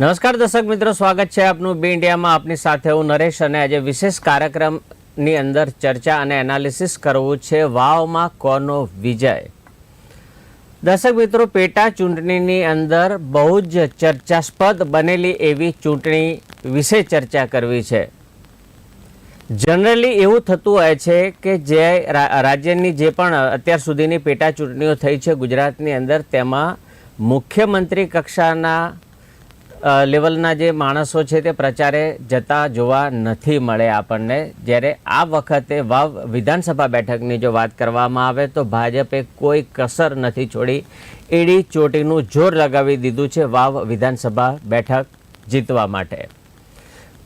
નમસ્કાર દર્શક મિત્રો, સ્વાગત છે આપનું બી ઇન્ડિયામાં. આપની સાથે હું નરેશ અને આજે વિશેષ કાર્યક્રમની અંદર ચર્ચા અને એનાલિસિસ કરવું છે વાવમાં કોનો વિજય? દર્શક મિત્રો, પેટા ચૂંટણીની અંદર બહુ જ ચર્ચાસ્પદ બનેલી એવી ચૂંટણી વિશે ચર્ચા કરવી છે. જનરલી એવું થતું હોય છે કે જે રાજ્યની જે પણ અત્યાર સુધીની પેટા ચૂંટણીઓ થઈ છે ગુજરાતની અંદર, તેમાં મુખ્યમંત્રી કક્ષાના લેવલના જે માણસો છે તે પ્રચારે જતા જોવા નથી મળે આપણને. જ્યારે આ વખતે વાવ વિધાનસભા બેઠકની જો વાત કરવામાં આવે તો ભાજપે કોઈ કસર નથી છોડી એડી ચોટીનું જોર લગાવી દીધું છે વાવ વિધાનસભા બેઠક જીતવા માટે.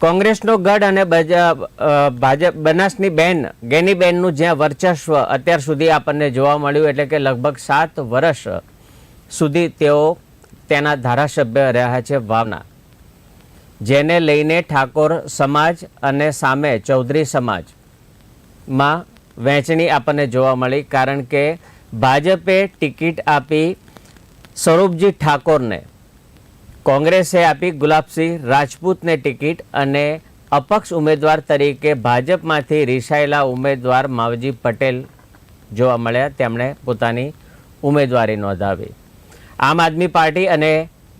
કોંગ્રેસનો ગઢ અને ભાજપ બનાસની બેન, ગેનીબેનનું જ્યાં વર્ચસ્વ અત્યાર સુધી આપણને જોવા મળ્યું એટલે કે લગભગ સાત વર્ષ સુધી તેઓ તેના ધારાસભ્ય રહ્યા છે વાવના. જેને લઈને ઠાકોર સમાજ અને સામે ચૌધરી સમાજમાં વહેંચણી આપણને જોવા મળી, કારણ કે ભાજપે ટિકિટ આપી સ્વરૂપજી ઠાકોરને, કોંગ્રેસે આપી ગુલાબસિંહ રાજપૂતને ટિકિટ અને અપક્ષ ઉમેદવાર તરીકે ભાજપમાંથી રિસાયેલા ઉમેદવાર માવજી પટેલ જોવા મળ્યા. તેમણે પોતાની ઉમેદવારી નોંધાવી. આમ આદમી પાર્ટી અને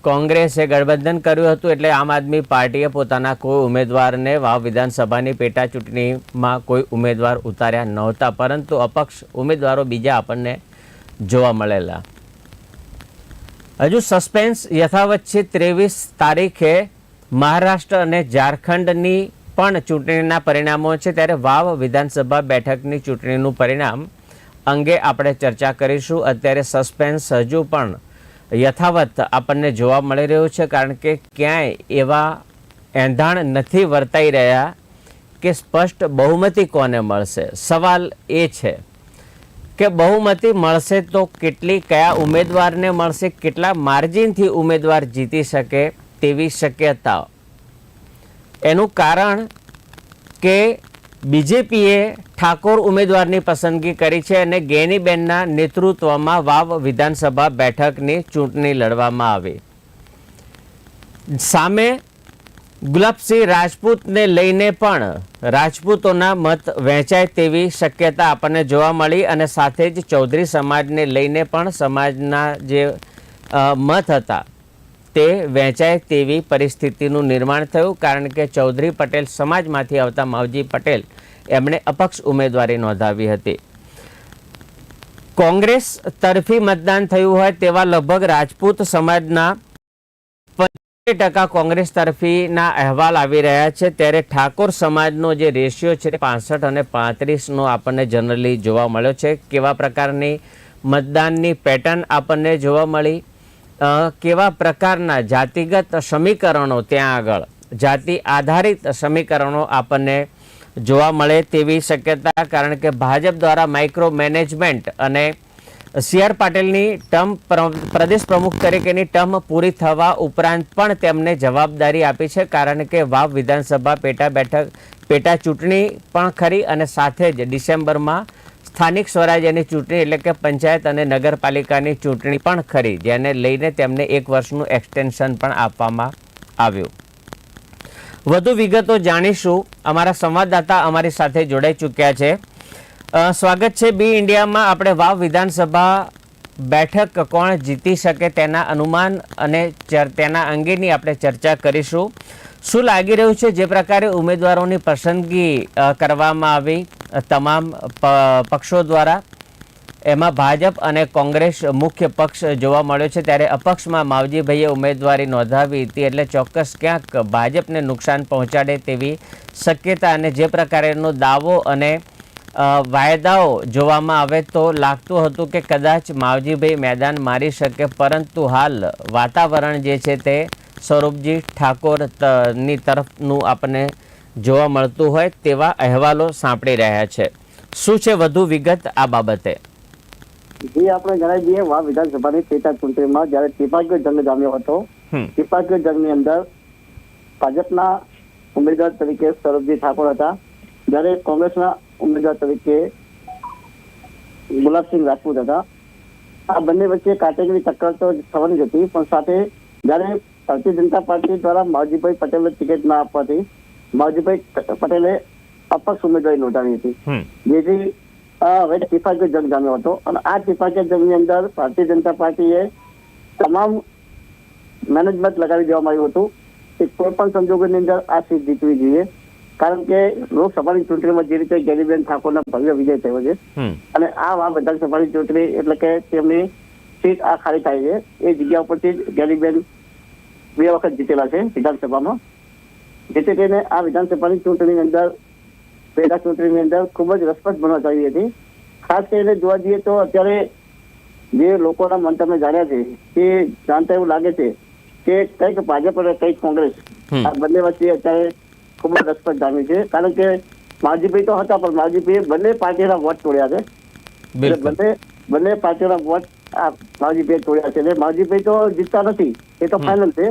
કોંગ્રેસે ગઠબંધન કર્યું હતું એટલે આમ આદમી પાર્ટીએ પોતાના કોઈ ઉમેદવારને વાવ વિધાનસભાની પેટા ચૂંટણીમાં કોઈ ઉમેદવાર ઉતાર્યા નહોતા, પરંતુ અપક્ષ ઉમેદવારો બીજા આપણને જોવા મળેલા. હજુ સસ્પેન્સ યથાવત છે ત્રેવીસ તારીખે મહારાષ્ટ્ર અને ઝારખંડની પણ ચૂંટણીના પરિણામો છે. ત્યારે વાવ વિધાનસભા બેઠકની ચૂંટણીનું પરિણામ અંગે આપણે ચર્ચા કરીશું. અત્યારે સસ્પેન્સ હજુ પણ યથાવત આપણને જોવા મળી રહ્યું છે, કારણ કે ક્યાંય એવા એંધાણ નથી વર્તાઈ રહ્યા કે સ્પષ્ટ બહુમતી કોને મળશે. સવાલ એ છે કે બહુમતી મળશે તો કેટલી, કયા ઉમેદવારને મળશે, કેટલા માર્જિનથી ઉમેદવાર જીતી શકે તેવી શક્યતા એનું કારણ કે બીજેપીએ ઠાકોર ઉમેદવારની પસંદગી કરી છે અને ગેનીબેનના નેતૃત્વમાં વાવ વિધાનસભા બેઠકની ચૂંટણી લડવામાં આવી. સામે ગુલાબસિંહ રાજપૂતને લઈને પણ રાજપૂતોના મત વહેંચાય તેવી શક્યતા આપણને જોવા મળી અને સાથે જ ચૌધરી સમાજને લઈને પણ સમાજના જે મત હતા તે વહેંચાય તેવી પરિસ્થિતિનું નિર્માણ થયું, કારણ કે ચૌધરી પટેલ સમાજમાંથી આવતા માવજી પટેલ એમણે અપક્ષ ઉમેદવારી નોંધાવી હતી. કોંગ્રેસ તરફી મતદાન થયું હોય તેવા લગભગ રાજપૂત સમાજના ટકા કોંગ્રેસ તરફીના અહેવાલ આવી રહ્યા છે. ત્યારે ઠાકોર સમાજનો જે રેશિયો છે પાસઠ અને પાંત્રીસનો આપણને જનરલી જોવા મળ્યો છે. કેવા પ્રકારની મતદાનની પેટર્ન આપણને જોવા મળી? કેવા પ્રકારના જાતિગત સમીકરણો ત્યાં આગળ? જાતિ આધારિત સમીકરણો આપણને જોવા મળે તેવી શક્યતા, કારણ કે ભાજપ દ્વારા માઇક્રો મેનેજમેન્ટ અને સી આર પાટીલની ટર્મ પ્ર- પ્રદેશ પ્રમુખ તરીકેની ટર્મ પૂરી થવા ઉપરાંત પણ તેમને જવાબદારી આપી છે, કારણ કે વાવ વિધાનસભા પેટા બેઠક, પેટા ચૂંટણી પણ ખરી અને સાથે જ ડિસેમ્બરમાં સ્થાનિક સ્વરાજ્યની ચૂંટણી એટલે કે પંચાયત અને નગરપાલિકાની ચૂંટણી પણ ખરી, જેને લઈને તેમને એક વર્ષનું એક્સટેન્શન પણ આપવામાં આવ્યું. વધુ વિગતો જાણીશું. અમારા સંવાદદાતા અમારી સાથે જોડાઈ ચૂક્યા છે. સ્વાગત છે બી ઇન્ડિયામાં. આપણે વાવ વિધાનસભા બેઠક કોણ જીતી શકે તેના અનુમાન અને તેના અંગેની આપણે ચર્ચા કરીશું. શું લાગી રહ્યું છે જે પ્રકારે ઉમેદવારોની પસંદગી કરવામાં આવી તમામ પક્ષો દ્વારા? એમાં ભાજપ અને કોંગ્રેસ મુખ્ય પક્ષ જોવા મળ્યો છે ત્યારે અપક્ષમાં માવજીભાઈએ ઉમેદવારી નોંધાવી હતી એટલે ચોક્કસ ક્યાંક ભાજપને નુકસાન પહોંચાડે તેવી શક્યતા અને જે પ્રકારેનો દાવો અને વાયદાઓ જોવામાં આવે તો લાગતું હતું કે કદાચ માવજીભાઈ મેદાન મારી શકે, પરંતુ હાલ વાતાવરણ જે છે તે સ્વરૂપજી ઠાકોરની તરફનું આપણને જોવા મળતું હોય તેવા અહેવાલો સાંપડી રહ્યા છે. શું છે વધુ વિગત આ બાબતે? જે આપણે જણાવી દઈએ વા વિધાનસભાની પેટા ચૂંટણીમાં જયારે ટીપાકીય જંગ જામ્યો હતો ટીપાકીય જંગની અંદર ભાજપના ઉમેદવાર તરીકે સૌરભજી ઠાકોર હતા. જયારે કોંગ્રેસના ઉમેદવાર તરીકે ગુલાબસિંહ રાજપૂત હતા. આ બંને વચ્ચે કાટેગરી ટક્કર તો થવાની જ હતી પણ સાથે જ્યારે ભારતીય જનતા પાર્ટી દ્વારા માવજીભાઈ પટેલને ટિકિટ ના આપવાથી માવજીભાઈ પટેલે અપક્ષ ઉમેદવારી નોંધાવી હતી. જેથી હવે ત્રિપાંખીય જંગ જામ્યો હતો. અને આ ત્રિપાંખીય જંગની અંદર ભારતીય જનતા પાર્ટીએ તમામ મેનેજમેન્ટ લગાવી દેવામાં આવ્યું હતું કે કોઈ પણ સંજોગોની અંદર આ સીટ જીતવી જોઈએ. કારણ કે લોકસભાની ચૂંટણીમાં જે રીતે ગેરીબેન ઠાકોરનો ભવ્ય વિજય થયો છે. અને આ વા વિધાનસભાની ચૂંટણી એટલે કે તેમની સીટ આ ખાલી થાય છે. એ જગ્યા ઉપરથી જ ગેરીબેન બે વખત જીતેલા છે વિધાનસભામાં. જેથી કરીને આ વિધાનસભાની ચૂંટણીની અંદર પેટા ચૂંટણીની અંદર ખૂબ જ રસપ્રદ બનવા ચાલી હતી. ખાસ કરીને જોવા જઈએ તો અત્યારે જે લોકોના મંતવ્ય જાણ્યા છે તે જાણતા એવું લાગે છે કે કંઈક ભાજપ અને કંઈક કોંગ્રેસ આ બંને વચ્ચે અત્યારે ખૂબ જ રસપ્રદ જામ્યું છે. કારણ કે માવજીભાઈ તો હતા પણ માવજીભાઈએ બંને પાર્ટીના વોટ તોડ્યા છે. એટલે બંને બંને પાર્ટીના વોટ આ માજીભાઈ તોડ્યા છે. એટલે માવજીભાઈ તો જીતતા નથી. એ તો ફાઇનલ છે.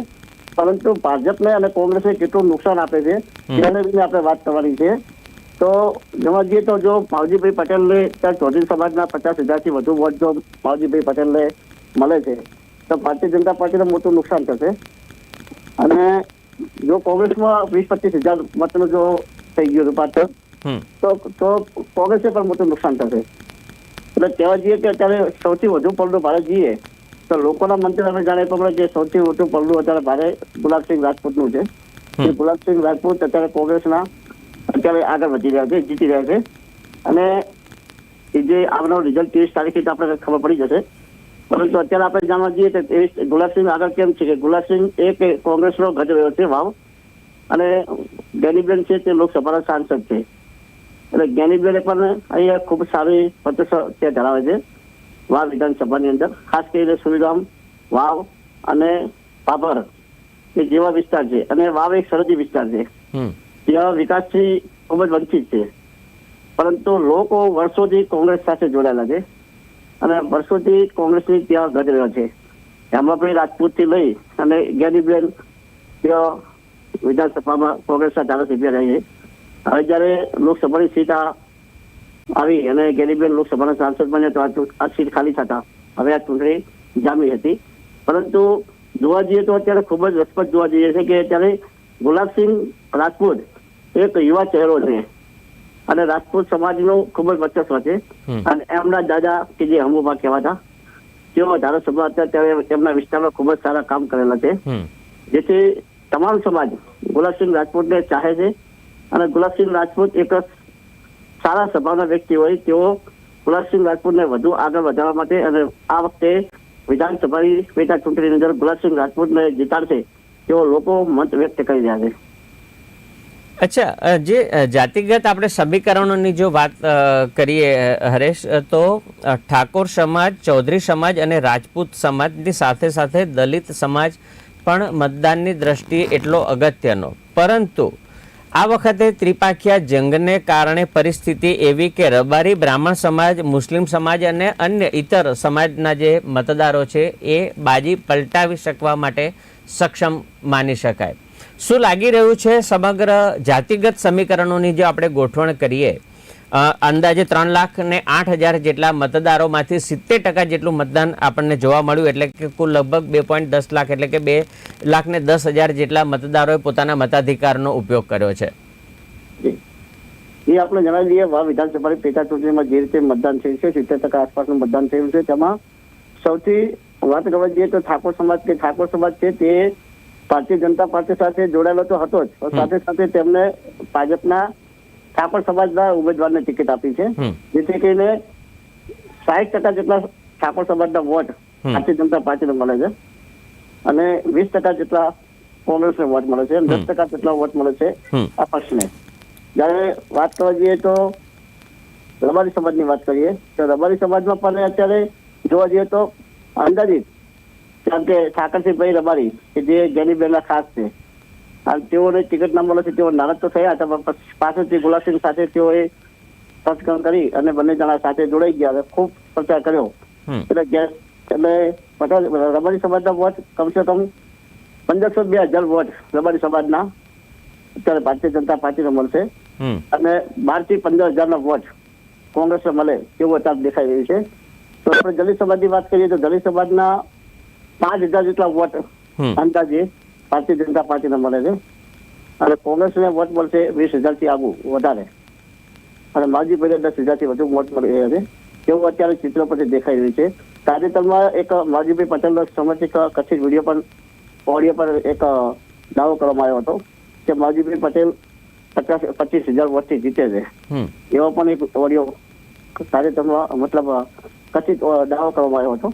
પરંતુ ભાજપને અને કોંગ્રેસને કેટલું નુકસાન આપે છે તેને લઈને આપણે વાત કરવાની છે. તો જોવા જઈએ તો જો માવજીભાઈ પટેલને ત્યાં ચૌધરી સમાજના પચાસ હજારથી વધુ વોટ જો માવજીભાઈ પટેલને મળે છે તો ભારતીય જનતા પાર્ટીને મોટું નુકસાન થશે. અને જો કોંગ્રેસમાં વીસ પચીસ હજાર મતનું જો થઈ ગયું રૂપાંતર તો તો કોંગ્રેસે પણ મોટું નુકસાન થશે. એટલે કહેવા જઈએ કે અત્યારે સૌથી વધુ પડતું ભારત જઈએ તો લોકોના મંતવ્ય અમે જાણે પ્રમાણે જે સૌથી મોટું પગલું અત્યારે ભારે ગુલાબસિંહ રાજપૂતનું છે. એ ગુલાબસિંહ રાજપૂત અત્યારે કોંગ્રેસના અત્યારે આગળ વધી રહ્યા છે જીતી રહ્યા છે. અને એ જે આવનારું રિઝલ્ટ ત્રીસ તારીખે આપણે ખબર પડી જશે. પરંતુ અત્યારે આપણે જાણવા જઈએ ત્રેવીસ ગુલાબસિંહ આગળ કેમ છે કે ગુલાબસિંહ એક કોંગ્રેસનો ગજ રહ્યો છે વાવ. અને ગેનીબેન છે તે લોકસભાના સાંસદ છે. એટલે જ્ઞાનીબેન પણ અહીંયા ખૂબ સારી પ્રતિષ્ઠા ધરાવે છે. વાવ વિધાનસભાની અંદર. ખાસ કરીને સુરીરામ વાવ અને પાપર એ જેવા વિસ્તાર છે. અને વાવ એક સરહદી વિસ્તાર છે. ત્યાં વિકાસથી ખૂબ જ વંચિત છે. પરંતુ લોકો વર્ષોથી કોંગ્રેસ સાથે જોડાયેલા છે અને વર્ષોથી કોંગ્રેસની ત્યાં ગજ રહ્યો છે. પણ રાજપૂતથી લઈ અને જ્ઞાનીબેન ત્યાં વિધાનસભામાં કોંગ્રેસના ધારાસભ્ય રહે છે. હવે જ્યારે લોકસભાની સીટ આ આવી અને ગેરીબેન લોકસભાના સાંસદ બન્યા તો આ સીટ ખાલી થતા. હવે આ ચૂંટણી જામી હતી. પરંતુ જોવા જઈએ તો અત્યારે ખૂબ જ રસપ્રદ જોવા જઈએ છે કે અત્યારે ગુલાબસિંહ રાજપૂત એક યુવા ચહેરો છે. અને રાજપૂત સમાજનું ખૂબ જ વર્ચસ્વ છે. અને એમના દાદા કે જે હમુભા કહેવાતા તેઓ ધારાસભા હતા ત્યારે તેમના વિસ્તારમાં ખૂબ જ સારા કામ કરેલા છે. જેથી તમામ સમાજ ગુલાબસિંહ રાજપૂતને ચાહે છે. અને ગુલાબસિંહ રાજપૂત એક સારા સ્વભાવના વ્યક્તિ હોય, તેઓ ગુલાબસિંહ રાજપૂતને વધુ આગળ વધારવા માટે અને આ વખતે વિધાનસભાની પેટા ચૂંટણીની અંદર ગુલાબસિંહ રાજપૂતને જીતાડશે તેઓ લોકો મત વ્યક્ત કરી રહ્યા છે. અચ્છા જે જાતિગત આપણે સમીકરણોની જો વાત કરીએ હરેશ તો ઠાકોર સમાજ, ચૌધરી સમાજ અને રાજપૂત સમાજની સાથે સાથે દલિત સમાજ પણ મતદાનની દ્રષ્ટિએ એટલો અગત્યનો. પરંતુ આ વખતે ત્રિપાખિયા જંગને કારણે પરિસ્થિતિ એવી કે રબારી બ્રાહ્મણ સમાજ, મુસ્લિમ સમાજ અને અન્ય ઇતર સમાજના જે મતદારો છે એ બાજી પલટાવી શકવા માટે સક્ષમ માની શકાય. શું લાગી રહ્યું છે સમગ્ર જાતિગત સમીકરણોની જો આપણે ગોઠવણ કરીએ? અંદાજે ત્રણ લાખ ને આઠ હજાર જેટલા મતદારોમાંથી સિત્તેર ટકા જેટલું મતદાન આપણને જોવા મળ્યું. એટલે કે કુલ લગભગ બે પોઈન્ટ દસ લાખ એટલે કે બે લાખ ને દસ હજાર જેટલા મતદારોએ પોતાના મતાધિકારનો ઉપયોગ કર્યો છે. એ આપણે જણાવી દઈએ વા વિધાનસભાની પેટા ચૂંટણીમાં જે રીતે મતદાન થયું છે સિત્તેર ટકા આસપાસનું મતદાન થયું છે તેમાં સૌથી વાત કરવા જઈએ તો ઠાકોર સમાજ કે ઠાકોર સમાજ છે તે ભારતીય જનતા પાર્ટી સાથે જોડાયેલો તો હતો જ. સાથે સાથે તેમને ભાજપના ઠાકોર સમાજના ઉમેદવારને ટિકિટ આપી છે. જેથી કરીને સાહીઠ ટકા જેટલા ઠાકોર સમાજના વોટ ભારતીય જનતા પાર્ટીને મળે છે. અને વીસ ટકા જેટલા કોંગ્રેસને વોટ મળે છે દસ ટકા જેટલા વોટ મળે છે. આ પક્ષને. જ્યારે વાત કરવા જઈએ તો રબારી સમાજની વાત કરીએ તો રબારી સમાજમાં પણ અત્યારે જોવા જઈએ તો અંદાજિત કારણ કે ઠાકરસિંહભાઈ રબારી કે જે જ્ઞાનીબેનના ખાસ છે તેઓને ટિકિટ ના મળે છે તેઓ નારાજ તો થયા હતા પણ પાછળથી ગુલાબસિંહ સાથે તેઓએ સત્સંગ કરી અને બંને જણા સાથે જોડાઈ ગયા અને ખૂબ પ્રચાર કર્યો. એટલે ગેસ એટલે રબારી સમાજના વોટ કમસે કમ પંદરસો બે હજાર વોટ રબારી સમાજના અત્યારે ભારતીય જનતા પાર્ટીને મળશે. અને બારથી પંદર હજારના વોટ કોંગ્રેસને મળે તેવું અત્યારે દેખાઈ રહ્યું છે. તો આપણે દલિત સમાજની વાત કરીએ તો દલિત સમાજના પાંચ હજાર જેટલા વોટ. અંદાજે ભારતીય જનતા પાર્ટીને મળે છે. અને કોંગ્રેસને વોટ મળશે વીસ હજારથી આગું વધારે. અને માજી ભાઈને દસ હજારથી વધુ વોટ મળી રહ્યા છે. એવું અત્યારે ચિત્ર પરથી દેખાઈ રહ્યું છે. તાજેતરમાં એક માજીભાઈ પટેલનો સમર્થિત કથિત વીડિયો પણ ઓડિયો પર એક દાવો કરવામાં આવ્યો હતો કે માજીભાઈ પટેલ પચાસ પચીસ હજાર વોટથી જીતે છે. એવો પણ એક ઓડિયો તાજેતરમાં મતલબ કથિત દાવો કરવામાં આવ્યો હતો.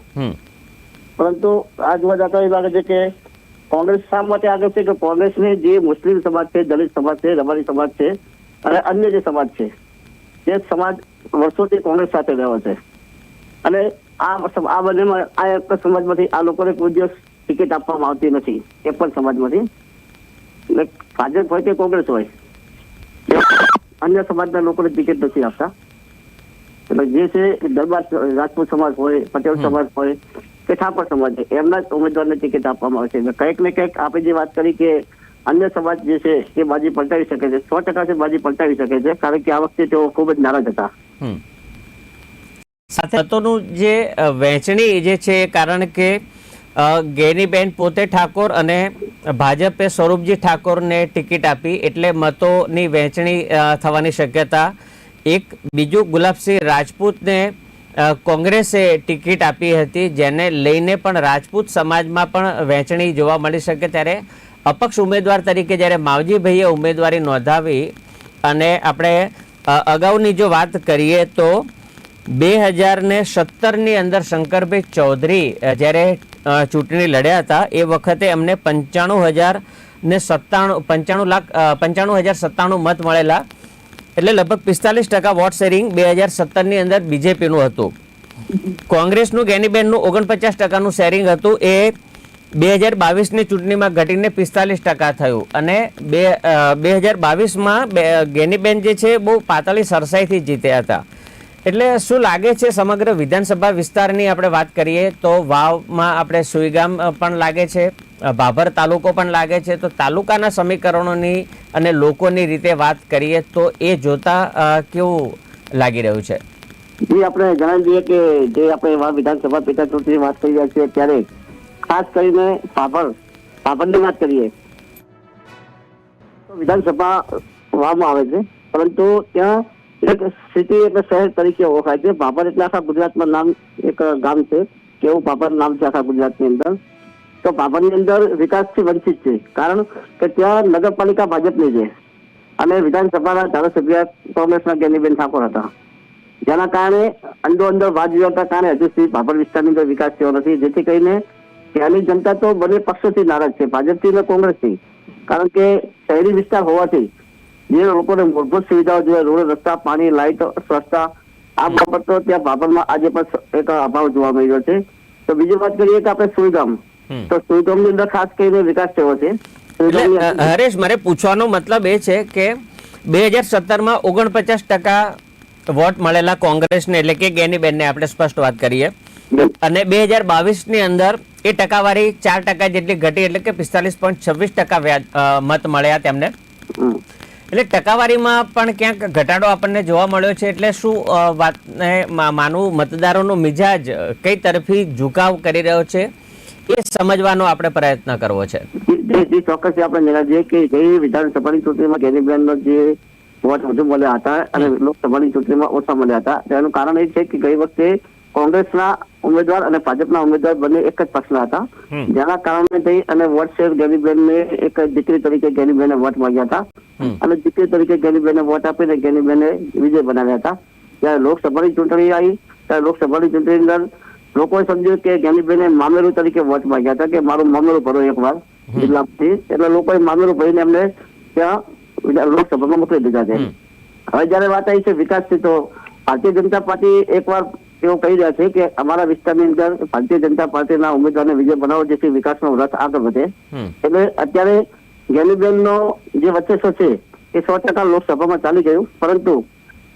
પરંતુ આ જોવા જતા એ લાગે છે કે કોંગ્રેસ શા માટે આગળ છે કે કોંગ્રેસને જે મુસ્લિમ સમાજ છે દલિત સમાજ છે રબારી સમાજ છે અને અન્ય જે સમાજ છે તે સમાજ વર્ષોથી કોંગ્રેસ સાથે રહ્યો છે. અને આ આ બંનેમાં આ એક સમાજમાંથી આ લોકોને કોઈ દિવસ ટિકિટ આપવામાં આવતી નથી એ પણ સમાજમાંથી. એટલે ભાજપ હોય કે કોંગ્રેસ હોય અન્ય સમાજના લોકોને ટિકિટ નથી આપતા. એટલે જે છે દરબાર રાજપૂત સમાજ હોય પટેલ સમાજ હોય કે ઠાકોર સમાજ છે. એમના જ ઉમેદવારને ટિકિટ આપવામાં આવે છે કંઈક ને કંઈક આપણે જે વાત કરી કે અન્ય સમાજ જે છે એ બાજી પલટાવી શકે છે. સો ટકા છે બાજી પલટાવી શકે છે કારણ કે આ વખતે તેઓ ખૂબ જ નારાજ હતા. સાથે મતોનું જે વહેંચણી જે છે એ કારણ કે ગેનીબેન પોતે ઠાકોર અને ભાજપે સ્વરૂપજી ઠાકોરને ટિકિટ આપી એટલે મતોની વહેંચણી થવાની શક્યતા. એક બીજું ગુલાબસિંહ રાજપૂતને કોંગ્રેસે ટિકિટ આપી હતી, જેને લઈને પણ રાજપૂત સમાજમાં પણ વહેંચણી જોવા મળી શકે ત્યારે અપક્ષ ઉમેદવાર તરીકે જ્યારે માવજીભાઈએ ઉમેદવારી નોંધાવી અને આપણે અગાઉની જો વાત કરીએ તો બે હજાર ને સત્તરની અંદર શંકરભાઈ ચૌધરી જ્યારે ચૂંટણી લડ્યા હતા, એ વખતે એમને પંચાણું હજાર ને સત્તાણું, પંચાણું લાખ પંચાણું હજાર સત્તાણું મત મળેલા. એટલે લગભગ પિસ્તાલીસ ટકા વોટ શેરિંગ બે હજાર સત્તરની અંદર બીજેપીનું હતું. કોંગ્રેસનું, ગેનીબેનનું ઓગણપચાસ ટકાનું શેરિંગ હતું. એ બે હજાર બાવીસની ચૂંટણીમાં ઘટીને પિસ્તાલીસ ટકા થયું. અને બે બે હજાર બાવીસમાં ગેનીબેન જે છે બહુ પાતળી સરસાઈથી જીત્યા હતા. એટલે શું લાગે છે સમગ્ર વિધાનસભા વિસ્તારની આપણે વાત કરીએ તો વાવમાં આપણે સુઈગામ પણ લાગે છે? અ, ભાભર તાલુકો પણ લાગે છે. તો તાલુકાના સમીકરણોની અને લોકોની રીતે વાત કરીએ તો એ જોતા કેવું લાગી રહ્યું છે? જે આપણે જણાવી દઈએ કે જે આપણે વિધાનસભા પેટા ચૂંટણી વાત કરી રહ્યા છીએ ત્યારે ખાસ કરીને પાપડ પાપડની વાત કરીએ તો વિધાનસભા વામાં આવે છે. પરંતુ ત્યાં એક સિટી એટલે શહેર તરીકે ઓળખાય છે. ભાભર એટલે આખા ગુજરાતમાં નામ એક ગામ છે. કેવું એવું નામ છે આખા ગુજરાતની અંદર? તો ભાભરની અંદર વિકાસથી વંચિત છે. કારણ કે ત્યાં નગરપાલિકા ભાજપની છે. અને વિધાનસભાના ધારાસભ્ય કોંગ્રેસના જ્ઞાનીબેન ઠાકોર હતા. જેના કારણે અંદરો અંદર વાદ વિવાદના કારણે હજુ સુધી ભાભર વિસ્તારની અંદર વિકાસ થયો નથી. જેથી કરીને ત્યાંની જનતા તો બંને પક્ષોથી નારાજ છે. ભાજપથી અને કોંગ્રેસથી. કારણ કે શહેરી વિસ્તાર હોવાથી જે લોકોને મૂળભૂત સુવિધાઓ જોઈએ રોડ, રસ્તા, પાણી, લાઇટ, સ્વચ્છતા, આ બાબતો ત્યાં ભાભરમાં આજે પણ એક અભાવ જોવા મળ્યો છે. તો બીજી વાત કરીએ કે આપણે સુઈગામ. તો સુઈગામની અંદર ખાસ કરીને વિકાસ થયો છે. હરેશ મારે પૂછવાનો મતલબ એ છે કે બે હજાર સત્તરમાં ઓગણપચાસ ટકા વોટ મળેલા કોંગ્રેસને એટલે કે ગેનીબેનને આપણે સ્પષ્ટ વાત કરીએ. અને બે હજાર બાવીસની અંદર એ ટકાવારી ચાર ટકા જેટલી ઘટી એટલે કે પિસ્તાલીસ પોઈન્ટ છવ્વીસ ટકા વ્યાજ મત મળ્યા તેમને. એટલે ટકાવારીમાં પણ ક્યાંક ઘટાડો આપણને જોવા મળ્યો છે એટલે શું વાતને માનવું મતદારોનો મિજાજ કઈ તરફી ઝુકાવ કરી રહ્યો છે? એ સમજવાનો આપણે પ્રયત્ન કરવો છે. જે ચોક્કસ આપણે જણાવીએ કે ગઈ વિધાનસભાની ચૂંટણીમાં ગેનીબેનનો જે વોટ વધુ મળ્યા હતા અને લોકસભાની ચૂંટણીમાં ઓછા મળ્યા હતા તેનું કારણ એ છે કે ગઈ વખતે કોંગ્રેસના ઉમેદવાર અને ભાજપના ઉમેદવાર બંને એક જ પક્ષના હતા. જેના કારણે થઈ અને વોટ શેર ગેનીબેનને એક દીકરી તરીકે ગેનીબેને વોટ મળ્યા હતા. અને દીકરી તરીકે ગેનીબેને વોટ આપીને ગેનીબેને વિજય બનાવ્યા હતા. જ્યારે લોકસભાની ચૂંટણી આવી ત્યારે લોકસભાની ચૂંટણીની અંદર લોકોએ સમજ્યું કે ગેનીબેને મામેરું તરીકે વોટ માંગ્યા હતા કે મારું મામેરું ભરો એકવાર જિલ્લામાંથી એટલે લોકોએ મામેરું ભરીને એમને ત્યાં લોકસભામાં મોકલી દીધા છે. હવે જયારે વાત આવી છે વિકાસથી તો ભારતીય જનતા પાર્ટી એકવાર એવું કહી રહ્યા છે કે અમારા વિસ્તારની અંદર ભારતીય જનતા પાર્ટીના ઉમેદવારને વિજય બનાવો જેથી વિકાસનો રથ આગળ વધે. એટલે અત્યારે ગેનીબેનનો જે વચ્ચેસો છે એ સો ટકા લોકસભામાં ચાલી ગયું પરંતુ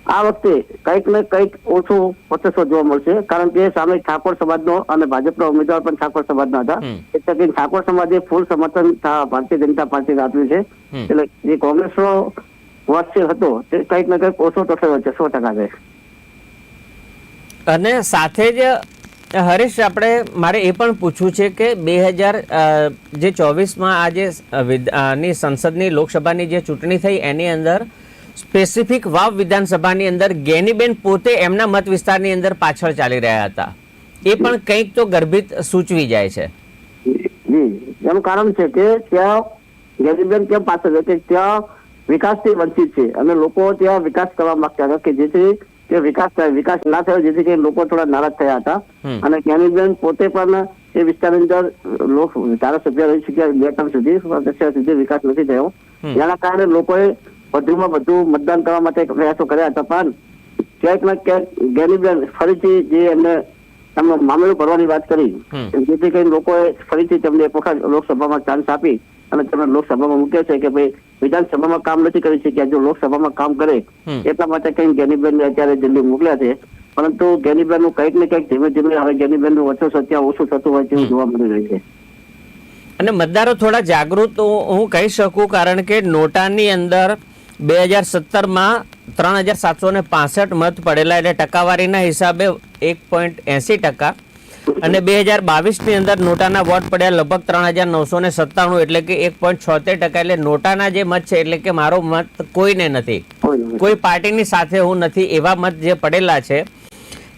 આ વખતે કંઈક ને કંઈક ઓછું વચ્ચેસો જોવા મળશે કારણ કે સામે ઠાકોર સમાજનો અને ભાજપના ઉમેદવાર પણ ઠાકોર સમાજના હતા. એટલે કે ઠાકોર સમાજે ફૂલ સમર્થન ભારતીય જનતા પાર્ટીને આપ્યું છે. એટલે જે કોંગ્રેસનો વર્ષે હતો તે કંઈક ને કંઈક ઓછો થયો છે સો ટકા છે. અને સાથે જ હરીશ આપણે મારે એ પણ પૂછવું છે કે બે હજાર જે ચોવીસમાં આ જે ની સંસદની લોકસભાની જે ચૂંટણી થઈ એની અંદર સ્પેસિફિક વાવ વિધાનસભાની અંદર ગેનીબેન પોતે એમના મત વિસ્તારની અંદર પાછળ ચાલી રહ્યા હતા. એ પણ કંઈક તો ગર્ભિત સૂચવી જાય છે. એનું કારણ છે કે ત્યાં ગેનીબેન કેમ પાછળ છે? કે ત્યાં વિકાસથી વંચિત છે અને લોકો ત્યાં વિકાસ કરવા માંગતા હતા કે જેથી તે વિકાસ થાય વિકાસ ના થયો જેથી કરીને લોકો થોડા નારાજ થયા હતા. અને ગેનીબેન પોતે પણ એ વિસ્તારની અંદર લોક ધારાસભ્ય રહી ચૂક્યા બે ટર્મ સુધી સુધી વિકાસ નથી થયો. એના કારણે લોકોએ વધુમાં વધુ મતદાન કરવા માટે પ્રયાસો કર્યા હતા પણ ક્યાંક ક્યાંક જ્ઞાનીબેન ફરીથી જે એમને એમનો મામલો ભરવાની વાત કરી જેથી કરીને લોકોએ ફરીથી તેમને એક વખત લોકસભામાં ચાન્સ આપી અને તેમને લોકસભામાં મૂક્યા છે કે ભાઈ વિધાનસભામાં કામ નથી કરી શક્યા જો લોકસભામાં કામ કરે એટલા માટે કઈ ગેનીબેન અત્યારે દિલ્હી મોકલ્યા છે. પરંતુ જ્ઞાનીબેનનું કંઈક ને કંઈક ધીમે ધીમે હવે જ્ઞાનીબેનનું વચ્ચો અત્યારે ઓછું થતું હોય તેવું જોવા મળી રહ્યું છે. અને મતદારો થોડા જાગૃત હું હું કહી શકું કારણ કે નોટાની અંદર બે હજાર સત્તરમાં ત્રણ હજાર સાતસો ને પાસઠ મત પડેલા એટલે ટકાવારીના હિસાબે એક પોઈન્ટ એંસી ટકા. અને બે હજાર બાવીસની અંદર નોટાના વોટ પડ્યા લગભગ ત્રણ હજાર નવસો ને સત્તાણું એટલે કે એક પોઈન્ટ છોતેર ટકા એટલે નોટાના જે મત છે એટલે કે મારો મત કોઈને નથી. કોઈ પાર્ટીની સાથે હું નથી એવા મત જે પડેલા છે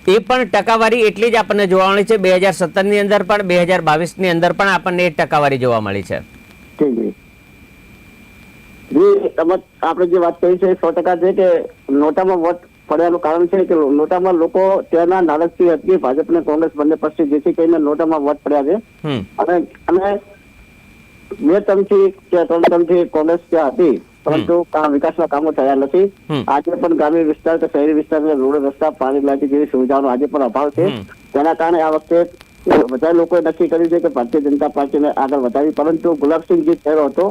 એ પણ ટકાવારી એટલી જ આપણને જોવા મળી છે. બે હજાર સત્તરની અંદર પણ બે હજાર બાવીસની અંદર પણ આપણને એ ટકાવારી જોવા મળી છે. જી તમે આપણે જે વાત કરી છે સો ટકા છે કે નોટામાં વોટ પડ્યાનું કારણ છે કે નોટામાં લોકો ત્યાંના નારાજગી હતી ભાજપ અને કોંગ્રેસ બંને પક્ષે જેથી કરીને નોટામાં વોટ પડ્યા છે. અને અને બે ટર્મથી કે ત્રણ ટર્મથી કોંગ્રેસ ત્યાં હતી પરંતુ વિકાસના કામો થયા નથી. આજે પણ ગ્રામ્ય વિસ્તાર કે શહેરી વિસ્તાર રોડ રસ્તા પાણી લાઈટ જેવી સુવિધાનો આજે પણ અભાવ છે. તેના કારણે આ વખતે બધા લોકોએ નક્કી કર્યું છે કે ભારતીય જનતા પાર્ટીને આગળ વધારી પરંતુ ગુલાબસિંહ જે થયો હતો.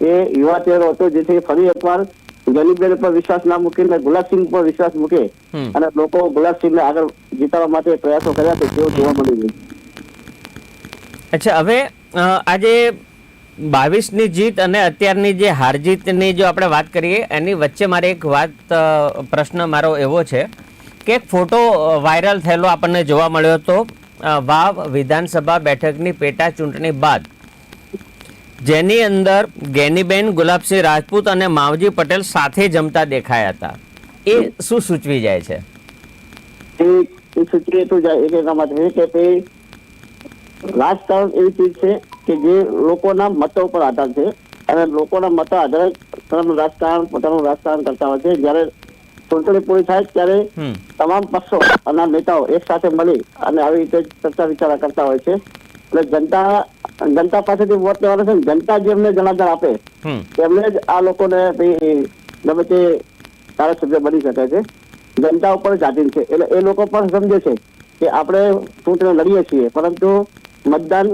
એ યુવા ચહેરો હતો જેથી ફરી એકવાર ગરીબેન પર વિશ્વાસ ના મૂકીને ગુલાબસિંહ પર વિશ્વાસ મૂકે અને લોકો ગુલાબસિંહને આગળ જીતાડવા માટે પ્રયાસો કર્યા છે તેવું જોવા મળી રહ્યું અચ્છા હવે આજે બાવીસની જીત અને અત્યારની જે હાર જીતની જો આપણે વાત કરીએ એની વચ્ચે મારે એક વાત પ્રશ્ન મારો એવો છે કે એક ફોટો વાયરલ થયેલો આપણને જોવા મળ્યો હતો વાવ વિધાનસભા બેઠકની પેટા ચૂંટણી બાદ. જેની અંદર ગેનીબેન ગુલાબસિંહ રાજપૂત અને માવજી પટેલ સાથે જમતા દેખાયા હતા. એ શું સૂચવી જાય છે? એ એ સૂચવે જાય એક એક માટે કે તે રાજકારણ એવી ચીજ છે કે જે લોકોના મતો ઉપર આધાર છે અને લોકોના મતો આધારે પોતાનું રાજકારણ પોતાનું રાજકારણ કરતા હોય છે. જ્યારે ચૂંટણી પૂરી થાય ત્યારે તમામ પક્ષો અને નેતાઓ એક સાથે મળી અને આવી રીતે ચર્ચા વિચારણા કરતા હોય છે. એટલે જનતા જનતા પાસેથી વોટ લેવાનો છે જનતા જેમને જનાધાર આપે તેમને જ આ લોકોને ગમે તે ધારાસભ્ય બની શકે છે. જનતા ઉપર જ છે. એટલે એ લોકો પણ સમજે છે કે આપણે ચૂંટણી લડીએ છીએ પરંતુ મતદાન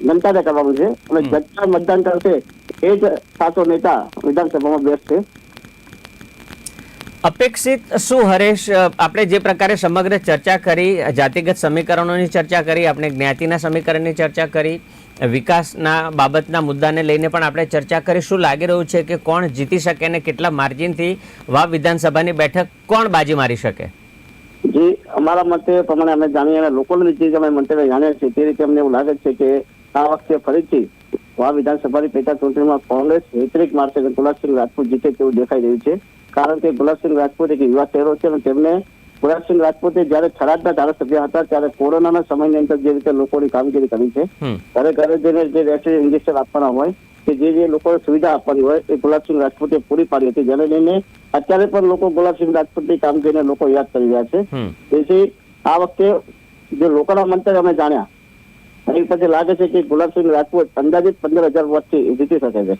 જનતાને કરવાનું છે. અને જનતા મતદાન કરશે એ જ સાચો નેતા વિધાનસભામાં બેસશે. અપેક્ષિત શું, હરેશ? આપણે જે પ્રકારે સમગ્ર ચર્ચા કરી, જાતિગત સમીકરણોની ચર્ચા કરી, આપણે જ્ઞાતિના સમીકરણની ચર્ચા કરી, વિકાસના બાબતના મુદ્દાને લઈને પણ આપણે ચર્ચા કરી, શું લાગી રહ્યું છે કે કોણ જીતી શકે અને કેટલા માર્જિનથી વાવ વિધાનસભાની બેઠક કોણ બાજી મારી શકે? જે અમારા મતે પ્રમાણે અમે જાણીએ અને લોકોની જાણીએ છીએ, તે રીતે અમને એવું લાગે છે કે આ વખતે ફરીથી વા વિધાનસભાની પેટા ચૂંટણીમાં કોંગ્રેસ હેતરિક માર્ગે ગુલાબસિંહ રાજપૂત જીતે તેવું દેખાઈ રહ્યું છે. કારણ કે ગુલાબસિંહ રાજપૂત એક યુવા ચહેરો છે અને તેમને ગુલાબસિંહ રાજપૂતે જયારે થરાદના ધારાસભ્ય હતા ત્યારે કોરોનાના સમયની અંદર જે રીતે લોકોની કામગીરી કરી છે ઘરે ઘરે જઈને જે વેક્સિન ઇન્જેક્શન આપવાના હોય કે જે જે લોકોને સુવિધા આપવાની હોય એ ગુલાબસિંહ રાજપૂતે પૂરી પાડી હતી. જેને લઈને અત્યારે પણ લોકો ગુલાબસિંહ રાજપૂતની કામગીરીને લોકો યાદ કરી રહ્યા છે. તેથી આ વખતે જે લોકોના મંતવ્ય અમે જાણ્યા. એની પછી લાગે છે કે ગુલાબસિંહ રાજપૂત અંદાજિત પંદર હજાર વોટથી જીતી શકે છે.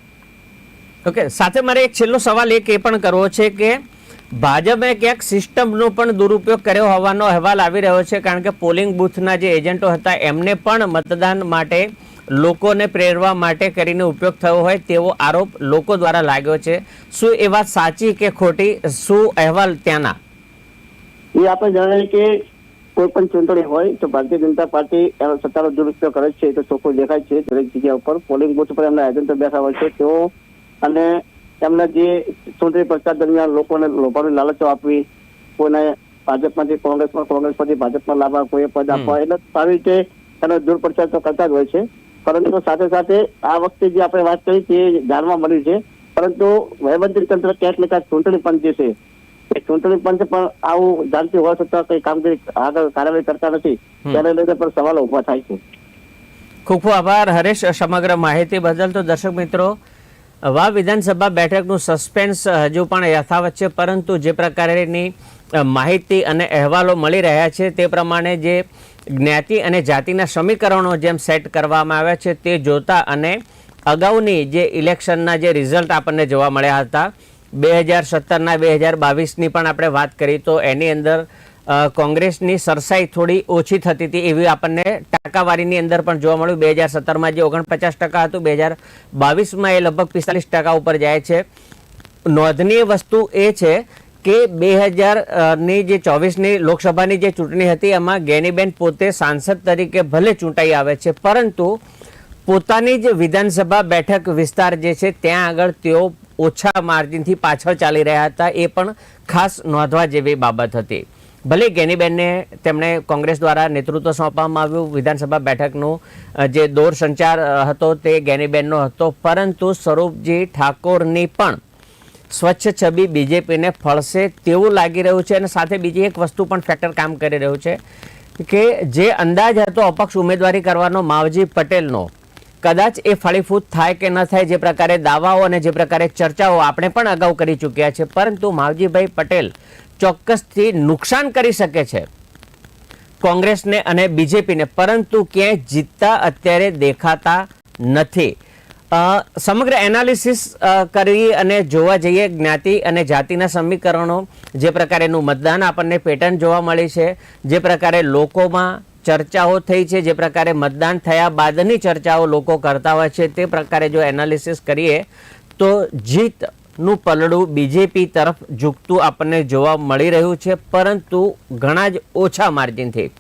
ઓકે, સાથે મારે એક છેલ્લો સવાલ એક એ પણ કરવો છે કે ભાજપે ક્યાંક સિસ્ટમનો પણ દુરુપયોગ કર્યો હોવાનો અહેવાલ આવી રહ્યો છે, કારણ કે પોલિંગ બૂથના જે એજન્ટો હતા એમને પણ મતદાન માટે લોકોને પ્રેરવા માટે કરીને ઉપયોગ થયો હોય તેવો આરોપ લોકો દ્વારા લાગ્યો છે. શું એ વાત સાચી કે ખોટી? શું અહેવાલ ત્યાંના? એ આપણે જણાવીએ કે કોઈ પણ ચૂંટણી હોય તો ભારતીય જનતા પાર્ટી એનો સત્તાનો દુરુપયોગ કરે છે તો ચોખ્ખું દેખાય છે દરેક જગ્યા ઉપર. પોલિંગ બુથ પર એમના એજન્ટો બેઠા હોય છે, તેઓ અને એમના જે ચૂંટણી પ્રચાર દરમિયાન લોકોને લોભાની લાલચો આપવી કોઈને ભાજપમાંથી કોંગ્રેસમાં કોંગ્રેસમાંથી ભાજપમાં લાવવા કોઈ પદ આપવા એટલે આવી રીતે એનો દુર્પ્રચાર તો કરતા જ હોય છે. પરંતુ સાથે સાથે આ વખતે જે આપણે વાત કરી તે જાણવા મળ્યું છે. પરંતુ વહીવટી તંત્ર ક્યાંક ને ક્યાંક ચૂંટણી પંચ જે છે એ ચૂંટણી પંચ પણ આવું જાણતી હોવા છતાં કઈ કામગીરી આગળ કાર્યવાહી કરતા નથી. તેને લઈને પણ સવાલો ઊભા થાય છે. ખૂબ ખૂબ આભાર. હરેશ સમગ્ર માહિતી બદલ તો દર્શક મિત્રો વા વિધાનસભા બેઠકનું સસ્પેન્સ હજુ પણ યથાવત છે, પરંતુ જે પ્રકારેની માહિતી અને અહેવાલો મળી રહ્યા છે તે પ્રમાણે જે જ્ઞાતિ અને જાતિના સમીકરણો જેમ સેટ કરવામાં આવ્યા છે તે જોતા અને અગાઉની જે ઇલેક્શનના જે રિઝલ્ટ આપણને જોવા મળ્યા હતા, બે હજાર સત્તરના બે હજાર બાવીસની પણ આપણે વાત કરી, તો એની અંદર કોંગ્રેસની સરસાઈ થોડી ઓછી થતી હતી એવી આપણને ટકાવારીની અંદર પણ જોવા મળ્યું. બે હજાર સત્તરમાં જે ઓગણપચાસ ટકા હતું, બે હજાર બાવીસમાં એ લગભગ પિસ્તાલીસ ટકા ઉપર જાય છે. નોંધનીય વસ્તુ એ છે કે બે હજારની જે ચોવીસની લોકસભાની જે ચૂંટણી હતી, એમાં ગેનીબેન પોતે સાંસદ તરીકે ભલે ચૂંટાઈ આવે છે, પરંતુ પોતાની જ વિધાનસભા બેઠક વિસ્તાર જે છે, ત્યાં આગળ તેઓ ઓછા માર્જિનથી પાછળ ચાલી રહ્યા હતા. એ પણ ખાસ નોંધવા જેવી બાબત હતી. ભલે ગેનીબેનને તેમણે કોંગ્રેસ દ્વારા નેતૃત્વ સોંપવામાં આવ્યું, વિધાનસભા બેઠકનું જે દોર સંચાર હતો તે ગેનીબેનનો હતો. પરંતુ સ્વરૂપજી ઠાકોરની પણ સ્વચ્છ છબી બીજેપીને ફળશે તેવું લાગી રહ્યું છે અને સાથે બીજી એક વસ્તુ પણ ફેક્ટર કામ કરી રહ્યું છે કે જે અંદાજ હતો અપક્ષ ઉમેદવારી કરવાનો માવજી પટેલનો, કદાચ એ ફળીફૂટ થાય કે ન થાય જે પ્રકારે દાવાઓ અને જે પ્રકારે ચર્ચાઓ આપણે પણ અગાઉ કરી ચૂક્યા છે. પરંતુ માવજીભાઈ પટેલ ચોક્કસથી નુકસાન કરી શકે છે. કોંગ્રેસને અને બીજેપીને, પરંતુ ક્યાંય જીતતા અત્યારે દેખાતા નથી. સમગ્ર એનાલિસિસ કરી અને જોવા જઈએ, જ્ઞાતિ અને જાતિના સમીકરણો, જે પ્રકારેનું મતદાન આપણને પેટર્ન જોવા મળી છે, જે પ્રકારે લોકોમાં ચર્ચાઓ થઈ છે, જે પ્રકારે મતદાન થયા બાદની ચર્ચાઓ લોકો કરતા હોય છે, તે પ્રકારે જો એનાલિસિસ કરીએ, તો જીતનું પલડું બીજેપી તરફ ઝૂકતું આપણને જોવા મળી રહ્યું છે, પરંતુ ઘણા જ ઓછા માર્જિનથી.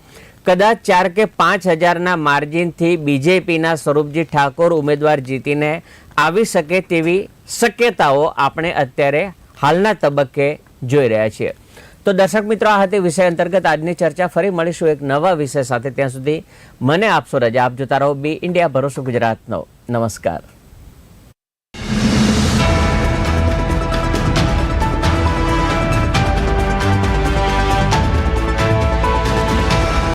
કદાચ ચાર કે પાંચ હજારના માર્જિનથી બીજેપીના સ્વરૂપજી ઠાકોર ઉમેદવાર જીતીને આવી શકે તેવી શક્યતાઓ આપણે અત્યારે હાલના તબક્કે જોઈ રહ્યા છીએ. તો દર્શક મિત્રો, આ હતી વિષય અંતર્ગત આજની ચર્ચા. ફરી મળીશું એક નવા વિષય સાથે. ત્યાં સુધી મને આપશો રજા. આપ જોતા રહો. બી ઇન્ડિયા, ભરોસો ગુજરાતનો. નમસ્કાર.